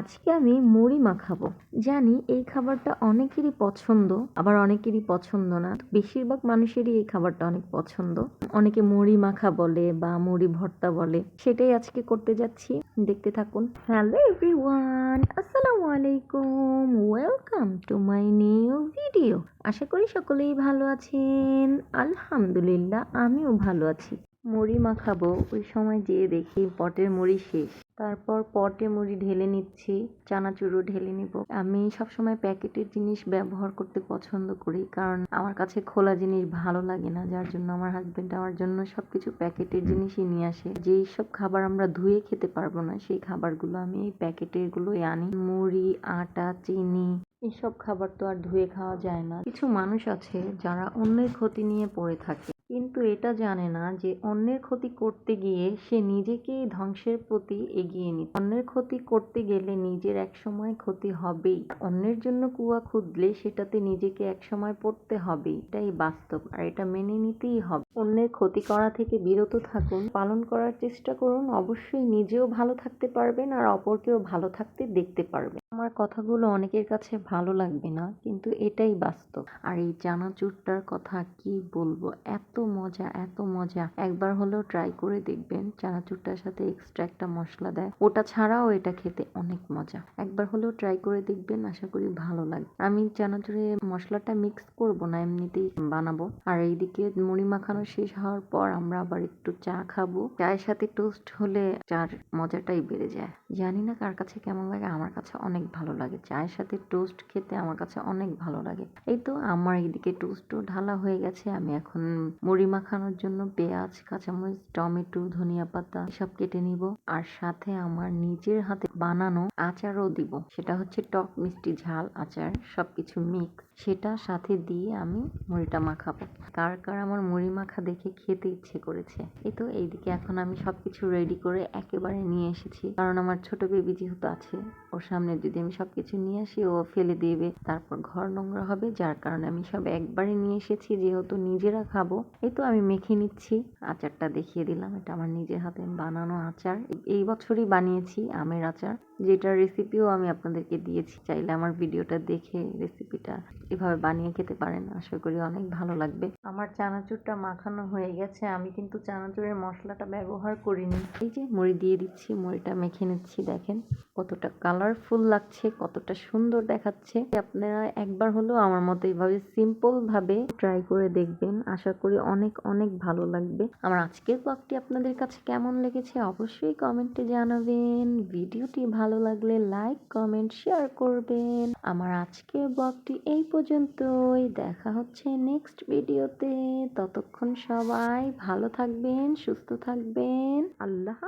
আজকে আমি মুড়ি মাখাবো। জানি এই খাবারটা অনেকেরই পছন্দ, আবার অনেকেরই পছন্দ না। বেশিরভাগ মানুষেরই এই খাবারটা অনেক পছন্দ। অনেকে মুড়ি মাখা বলে বা মুড়ি ভর্তা বলে। সেটাই আজকে করতে যাচ্ছি। দেখতে থাকুন। হ্যালো এভরিওয়ান, আসসালামু আলাইকুম। Welcome to my new video. আশা করি সকলেই ভালো আছেন। আলহামদুলিল্লাহ, আমিও ভালো আছি। মুড়ি মাখাবো। ওই সময় যেয়ে দেখি পটের মুড়ি শেষ। তারপর পটে মুড়ি ঢেলে নিচ্ছি, চানাচুরও ঢেলে নিব। আমি সবসময় প্যাকেটের জিনিস ব্যবহার করতে পছন্দ করি, কারণ আমার কাছে খোলা জিনিস ভালো লাগে না, যার জন্য আমার হাজবেন্ড আমার জন্য সবকিছু প্যাকেটের জিনিসই নিয়ে আসে। যেই সব খাবার আমরা ধুয়ে খেতে পারব না, সেই খাবারগুলো আমি এই প্যাকেটের গুলোই আনি। মুড়ি, আটা, চিনি, এসব খাবার তো আর ধুয়ে খাওয়া যায় না। কিছু মানুষ আছে যারা অন্যের ক্ষতি নিয়ে পড়ে থাকে। কিন্তু এটা জানে না যে অন্যের ক্ষতি করতে গিয়ে সে নিজেকেই ধ্বংসের প্রতি এগিয়ে নি অন্যের ক্ষতি করতে গেলে নিজের এক সময় ক্ষতি হবেই। অন্যের জন্য কুয়া খুঁদলে সেটাতে নিজেকে এক সময় পড়তে হবেই। এটাই বাস্তব, আর এটা মেনে নিতেই হবে। অন্যের ক্ষতি করা থেকে বিরত থাকুন, পালন করার চেষ্টা করুন, অবশ্যই নিজেও ভালো থাকতে পারবেন আর অপরকেও ভালো থাকতে দেখতে পারবেন। আমার কথাগুলো অনেকের কাছে ভালো লাগবে না, কিন্তু এটাই বাস্তব। আর এই চানাচুরটার কথা কি বলব? এত মজা এত মজা। একবার হলেও ট্রাই করে দেখবেন চানাচুরটার সাথে এক্সট্রা একটা মশলা দেয়। ওটা ছাড়াও এটা খেতে অনেক মজা। একবার হলেও ট্রাই করে দেখবেন, আশা করি ভালো লাগবে। আমি চানাচুরে মশলাটা মিক্স করব না, এমনিতেই বানাবো। আর এইদিকে মুড়ি মাখানো শেষ হওয়ার পর আমরা আবার একটু চা খাব। চায়ের সাথে টোস্ট হলে চার মজাটাই বেড়ে যায়। জানি না কার কাছে কেমন লাগে, আমার কাছে অনেক ভালো লাগে। চায়ের সাথে টোস্ট খেতে আমার কাছে অনেক ভালো লাগে। এই তো আমার এইদিকে টোস্টও ঢালা হয়ে গেছে। আমি এখন মুড়ি মাখানোর জন্য পেঁয়াজ, কাঁচামরিচ, টমেটো, ধনিয়া পাতা সব কেটে নিব। আর সাথে আমার নিজের হাতে বানানো আচারও দিব। সেটা হচ্ছে টক মিষ্টি ঝাল আচার, সবকিছু মিক্স সেটা সাথে দিয়ে আমি মুড়িটা মাখাবো। কার কার আমার মুড়ি মাখা দেখে খেতে ইচ্ছে করেছে। এই তো এইদিকে এখন আমি সবকিছু রেডি করে একেবারে নিয়ে এসেছি। কারণ আমার ছোট বেবি যেহেতু আছে, ওর সামনে যদি আমি সব কিছু নিয়ে আসি, ও ফেলে দেবে। তারপর ঘর নোংরা হবে, যার কারণে আমি সব একবারে নিয়ে এসেছি, যেহেতু নিজেরা খাব। এই তো আমি মেখে নিচ্ছি। আচারটা দেখিয়ে দিলাম, এটা আমার নিজের হাতে বানানো আচার। এই বছরই বানিয়েছি আমের আচার। যেটার রেসিপিও আমি আপনাদেরকে দিয়েছি, চাইলে আমার ভিডিওটা দেখে রেসিপিটা এভাবে বানিয়ে খেতে পারেন। আশা করি অনেক ভালো লাগবে। আমার চানাচুরটা মাখানো হয়ে গেছে। আমি কিন্তু চানাচুরের মশলাটা ব্যবহার করিনি। এই যে মুড়ি দিয়ে দিচ্ছি, মুড়িটা মেখে নিচ্ছি, দেখেন কতটা কালারফুল লাগছে, কতটা সুন্দর দেখাচ্ছে। আপনারা একবার হলেও আমার মতো এইভাবে সিম্পল ভাবে ট্রাই করে দেখবেন। আশা করি অনেক অনেক ভালো লাগবে। আমার আজকের ব্লগটি আপনাদের কাছে কেমন লেগেছে অবশ্যই কমেন্টে জানাবেন। ভিডিওটি ভালো লাগলে লাইক কমেন্ট শেয়ার করবেন। আমার আজকে ব্লগটি এই পর্যন্তই। দেখা হচ্ছে নেক্সট ভিডিওতে ততক্ষণ সবাই ভালো থাকবেন, সুস্থ থাকবেন। আল্লাহ